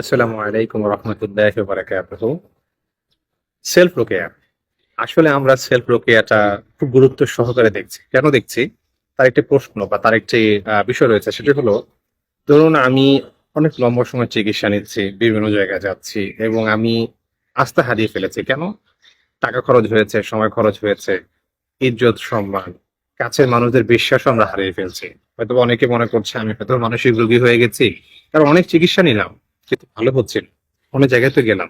আসসালামু আলাইকুম রহমতুল্লাহ বারাকাতুহু। সেলফ রোকেয়া আসলে আমরা সেলফ রোকেয়াটা খুব গুরুত্ব সহকারে দেখছি। কেন দেখছি? তার একটি প্রশ্ন বা তার একটি বিষয় রয়েছে। সেটি হলো, ধরুন আমি অনেক লম্বা সময় চিকিৎসা নিচ্ছি, বিভিন্ন জায়গায় যাচ্ছি এবং আমি আস্থা হারিয়ে ফেলেছি। কেন? টাকা খরচ হয়েছে, সময় খরচ হয়েছে, ইজ্জত, সম্মান, কাছের মানুষদের বিশ্বাসও আমরা হারিয়ে ফেলছি। হয়তো অনেকে মনে করছে, আমি হয়তো মানসিক রোগী হয়ে গেছি, কারণ অনেক চিকিৎসা নিলাম। কিন্তু ভালো হচ্ছিল অনেক জায়গায় তো গেলাম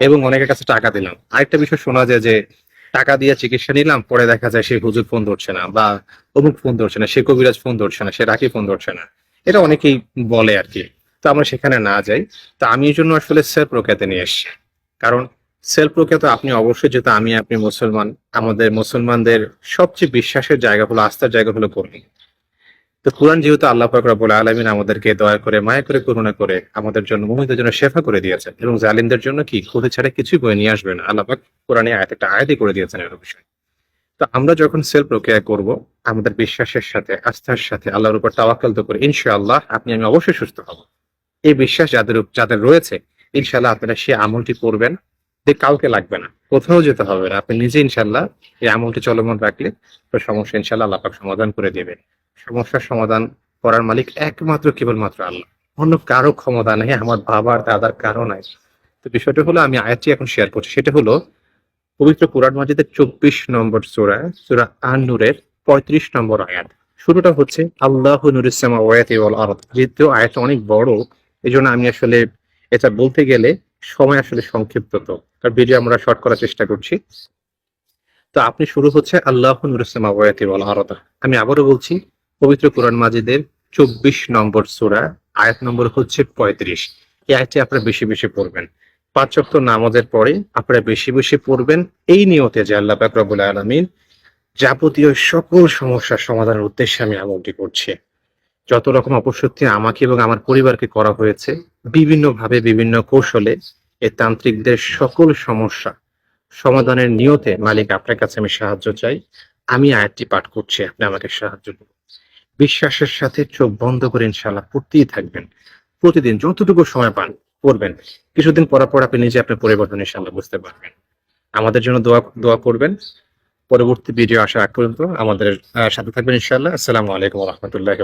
এবং অনেকের কাছে টাকা দিলাম। আরেকটা বিষয় শোনা যায় যে টাকা দিয়ে চিকিৎসা নিলাম, পরে দেখা যায় সে হুজুর ফোন ধরছে না বা অমুক ফোন ধরছে না, সে কবিরাজ ফোন ধরছে না, সে রাখি ফোন ধরছে না। এটা অনেকেই বলে আর কি। তো আমরা সেখানে না যাই। তো আমি এই জন্য আসলে সেলফ রোকেতে নিয়ে এসছি। কারণ সেলফ রোকেতে আপনি অবশ্যই যেহেতু আমি, আপনি মুসলমান, আমাদের মুসলমানদের সবচেয়ে বিশ্বাসের জায়গা হলো, আস্থার জায়গা হলো কোরআন তো কোরআন যেহেতু আল্লাহ পাক রব্বুল আলামিন আমাদেরকে দয়া করে, মায়া করে, করুণা করে আমাদের জন্য, মুমিনদের জন্য শেফা করে দিয়েছেন এবং জালিমদের জন্য কি? ক্ষতি ছাড়া কিছুই বয়ে নিয়ে আসবে না। আল্লাহ পাক কোরআনে আয়াত একটা আয়াতই করে দিয়েছেন এর বিষয়। তো আমরা যখন সেলফ প্রক্রিয়া করব, আমাদের বিশ্বাসের সাথে, আস্থার সাথে, আল্লাহর উপর তাওয়াক্কাল তো করে, ইনশাআল্লাহ আপনি, আমি অবশ্যই সুস্থ হব। এই বিশ্বাস যাদের যাদের রয়েছে, ইনশাআল্লাহ আপনারা সেই আমলটি করবেন, যে কাউকে লাগবে না। কোথাও যেতে হবে না। আপনি নিজে ইনশাআল্লাহ এই আমলটি চলমান রাখলে, তো সমস্যা ইনশাআল্লাহ আল্লাহ পাক সমাধান করে দেবে সমস্যার সমাধান করার মালিক একমাত্র, কেবলমাত্র আল্লাহ। অন্য কারও ক্ষমতা নেই, আমার বাবার, দাদার কারও নাই। তো বিষয়টা হলো, আমি আয়াতটি এখন শেয়ার করছি। সেটা হলো, পবিত্র কোরআন মাজিদের চব্বিশ নম্বর সূরা সূরা আন নূরের পঁয়ত্রিশ নম্বর আয়াত। শুরুটা হচ্ছে, আল্লাহ নুরুসামা ওয়াতি ওয়াল আরদ। যেহেতু আয়াতটা অনেক বড় এই জন্য আমি আসলে এটা বলতে গেলে সময় আসলে সংক্ষিপ্ত তো। কারণ ভিডিও আমরা শর্ট করার চেষ্টা করছি। তো আপনি শুরু হচ্ছে, আল্লাহ নুরুসামা ওয়াতি ওয়াল আরদ। আমি আবারও বলছি পবিত্র কোরআন মাজিদের চব্বিশ নম্বর সূরা, আয়াত নম্বর হচ্ছে পঁয়ত্রিশ। এই আয়াতটি আপনারা বেশি বেশি পড়বেন। পাঁচ ওয়াক্ত নামাজের পরে আপনারা বেশি বেশি পড়বেন। এই নিয়তে যে আল্লাহ পাক রব্বুল আলামিন যাবতীয় সকল সমস্যার সমাধানের উদ্দেশ্যে আমি আমলটি করছি। যত রকম অপশক্তি আমাকে এবং আমার পরিবারকে করা হয়েছে বিভিন্ন ভাবে বিভিন্ন কৌশলে এই তান্ত্রিকদের সকল সমস্যা সমাধানের নিয়তে মালিক আপনার কাছে আমি সাহায্য চাই। আমি আয়াতটি পাঠ করছি, আপনি আমাকে সাহায্য করুন। বিশ্বাসের সাথে চোখ বন্ধ করে ইনশাল্লাহ পড়তেই থাকবেন। প্রতিদিন যতটুকু সময় পান পড়বেন। কিছুদিন পর পর আপনি নিজে আপনার পরিবর্তন ইনশাল্লাহ বুঝতে পারবেন। আমাদের জন্য দোয়া দোয়া করবেন। পরবর্তী ভিডিও আসা আগ পর্যন্ত আমাদের সাথে থাকবেন ইনশাল্লাহ আসসালামু আলাইকুম রহমতুল্লাহ